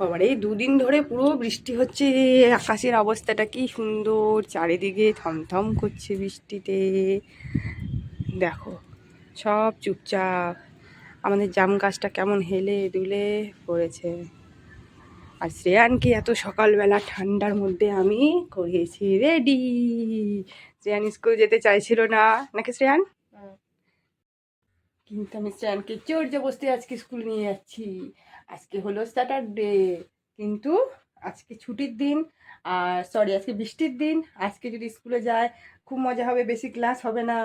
বাবার এই দুদিন ধরে পুরো বৃষ্টি হচ্ছে আকাশের অবস্থাটা কি সুন্দর চারিদিকে থমথম করছে বৃষ্টিতে। দেখো সব চুপচাপ আমাদের জাম গাছটা কেমন হেলে দুলে পড়েছে। আর শ্রেয়ানকে এত সকালবেলা ঠান্ডার মধ্যে আমি করিয়েছি রেডি শ্রেয়ান স্কুল যেতে চাইছিল না। নাকি শ্রেয়ান? কিন্তু আমি শ্রেয়ানকে জোর জবস্তি আজকে স্কুল নিয়ে যাচ্ছি। আজকে হলো স্যাটারডে কিন্তু আজকে ছুটির দিন। আর সরি আজকে বৃষ্টির দিন। আজকে যদি স্কুলে যায় খুব মজা হবে বেশি ক্লাস হবে না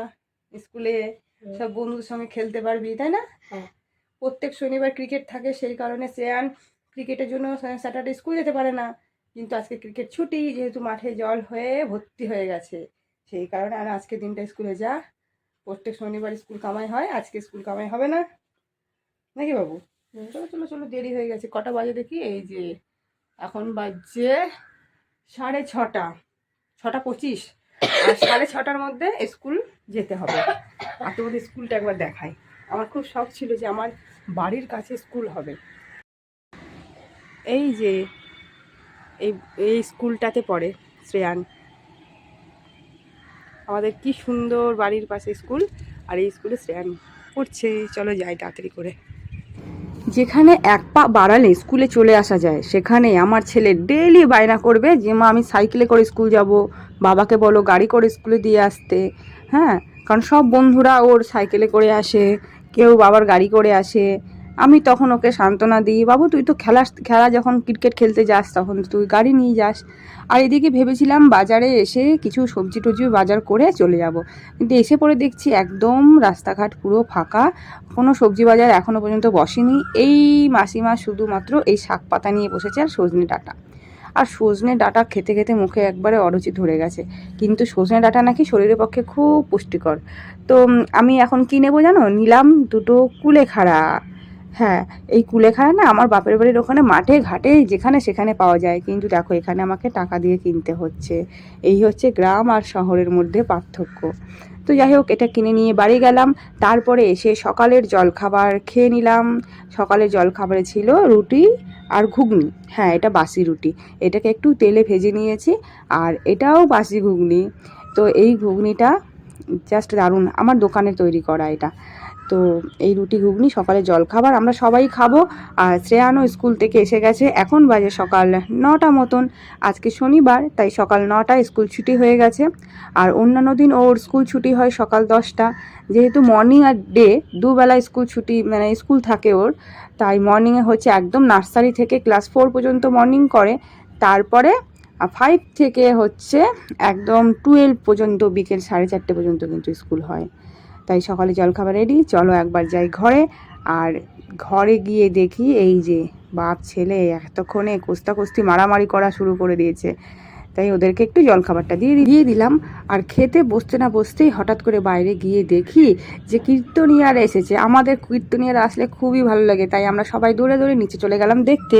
স্কুলে। সব বন্ধুদের সঙ্গে খেলতে পারবি তাই না? হ্যাঁ। প্রত্যেক শনিবার ক্রিকেট থাকে সেই কারণে শ্রেয়ান ক্রিকেটের জন্য স্যাটারডে স্কুল যেতে পারে না। কিন্তু আজকে ক্রিকেট ছুটি যেহেতু মাঠে জল হয়ে ভর্তি হয়ে গেছে। সেই কারণে আর আজকে দিনটা স্কুলে যা। প্রত্যেক শনিবার স্কুল কামাই হয় আজকে স্কুল কামাই হবে না। নাকি বাবু? চলো চলো চলো দেরি হয়ে গেছে। কটা বাজে দেখি? এই যে এখন বাজছে সাড়ে ছটা। ছটা পঁচিশ। আর সাড়ে ছটার মধ্যে স্কুল যেতে হবে। আর তোমাদের স্কুলটা একবার দেখাই। আমার খুব শখ ছিল যে আমার বাড়ির কাছে স্কুল হবে। এই যে, এই এই স্কুলটাতে পড়ে শ্রেয়ান আমাদের কি সুন্দর বাড়ির পাশে স্কুল, আর এই স্কুলে শ্রেয়ান পড়ছে। চলো যাই তাড়াতাড়ি করে। যেখানে এক পা বাড়ালে স্কুলে চলে আসা যায়, সেখানে আমার ছেলে ডেইলি বায়না করবে যে, মা, আমি সাইকেলে করে স্কুল যাব। বাবাকে বলো গাড়ি করে স্কুলে দিয়ে আসতে। হ্যাঁ কারণ সব বন্ধুরা ওর সাইকেলে করে আসে, কেউ বাবার গাড়ি করে আসে। আমি তখন ওকে সান্ত্বনা দিই, বাবু, তুই তো খেলা খেলা যখন ক্রিকেট খেলতে যাস তখন তুই গাড়ি নিয়ে যাস। আর এদিকে ভেবেছিলাম বাজারে এসে কিছু সবজি টবজি বাজার করে চলে যাব। কিন্তু এসে পরে দেখছি একদম রাস্তাঘাট পুরো ফাঁকা, কোনো সবজি বাজার এখনও পর্যন্ত বসেনি। এই মাসিমা শুধুমাত্র এই শাক পাতা নিয়ে বসেছে আর সজনে ডাটা। আর সজনে ডাটা খেতে খেতে মুখে একবারে অরুচি ধরে গেছে। কিন্তু সজনে ডাটা নাকি শরীরের পক্ষে খুব পুষ্টিকর। তো আমি এখন কি নেব জানো? নিলাম দুটো কুলেখাড়া। হ্যাঁ এই কুলেখাড়া না আমার বাপের বাড়ির ওখানে মাঠে, ঘাটে, যেখানে সেখানে পাওয়া যায়। কিন্তু দেখো, এখানে আমাকে টাকা দিয়ে কিনতে হচ্ছে। এই হচ্ছে গ্রাম আর শহরের মধ্যে পার্থক্য। তো যাই হোক, এটা কিনে নিয়ে বাড়ি গেলাম। তারপরে এসে সকালের জলখাবার খেয়ে নিলাম। সকালের জলখাবারে ছিল রুটি আর ঘুগনি। হ্যাঁ এটা বাসি রুটি। এটাকে একটু তেলে ভেজে নিয়েছি আর এটাও বাসি ঘুগনি। তো এই ঘুগনিটা জাস্ট দারুণ। আমার দোকানে তৈরি করা এটা। তো এই রুটি ঘুগনি, সকালে জলখাবার আমরা সবাই খাব। আর শ্রেয়ানও স্কুল থেকে এসে গেছে। এখন বাজে সকাল নটা মতন। আজকে শনিবার, তাই সকাল নটায় স্কুল ছুটি হয়ে গেছে। আর অন্যান্য দিন ওর স্কুল ছুটি হয় সকাল দশটা। যেহেতু মর্নিং আর ডে দুবেলা স্কুল ছুটি মানে স্কুল থাকে ওর। তাই মর্নিংয়ে হচ্ছে একদম নার্সারি থেকে ক্লাস ফোর পর্যন্ত মর্নিং করে। তারপরে ফাইভ থেকে হচ্ছে একদম টুয়েলভ পর্যন্ত, বিকেল সাড়ে চারটে পর্যন্ত কিন্তু স্কুল হয়। তাই সকালে জলখাবার রেডি চলো একবার যাই ঘরে। আর ঘরে গিয়ে দেখি এই যে বাপ ছেলে এতক্ষণে কোস্তাকুস্তি মারামারি করা শুরু করে দিয়েছে। তাই ওদেরকে একটু জলখাবারটা দিয়ে দিয়ে দিলাম। আর খেতে বসতে না বসতেই হঠাৎ করে বাইরে গিয়ে দেখি যে কীর্তনিয়ারা এসেছে। আমাদের কীর্তনিয়ারা আসলে খুবই ভালো লাগে, তাই আমরা সবাই দৌড়ে দৌড়ে নিচে চলে গেলাম দেখতে।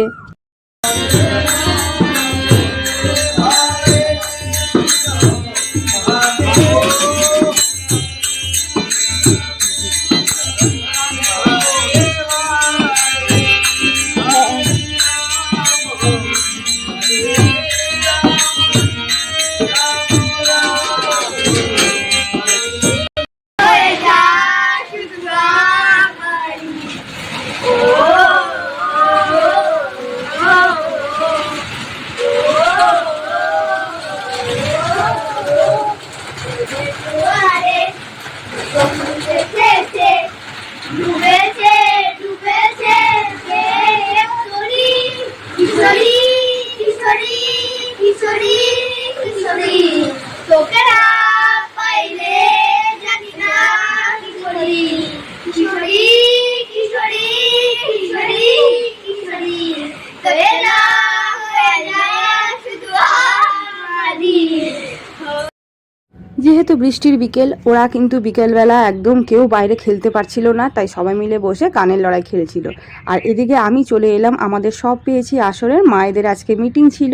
যেহেতু বৃষ্টির বিকেল, ওরা কিন্তু বিকেলবেলা একদম কেউ বাইরে খেলতে পারছিল না, তাই সবাই মিলে বসে কানের লড়াই খেলছিল। আর এদিকে আমি চলে এলাম, আমাদের সব পেয়েছি আসরের, মায়েদের আজকে মিটিং ছিল।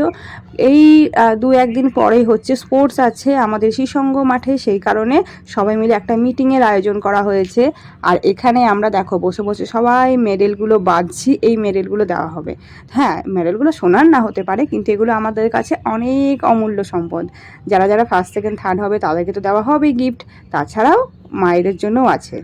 এই দু একদিন পরেই হচ্ছে স্পোর্টস আছে আমাদের শিসঙ্গ মাঠে, সেই কারণে সবাই মিলে একটা মিটিংয়ের আয়োজন করা হয়েছে। আর এখানে আমরা দেখো, বসে বসে সবাই মেডেলগুলো বাঁধছি, এই মেডেলগুলো দেওয়া হবে। হ্যাঁ মেডেলগুলো সোনার না হতে পারে, কিন্তু এগুলো আমাদের কাছে অনেক অমূল্য সম্পদ। যারা যারা ফার্স্ট সেকেন্ড থার্ড হবে তাদেরকে তো দেওয়া হবে গিফট। তাছাড়াও মায়েদের জন্যও আছে।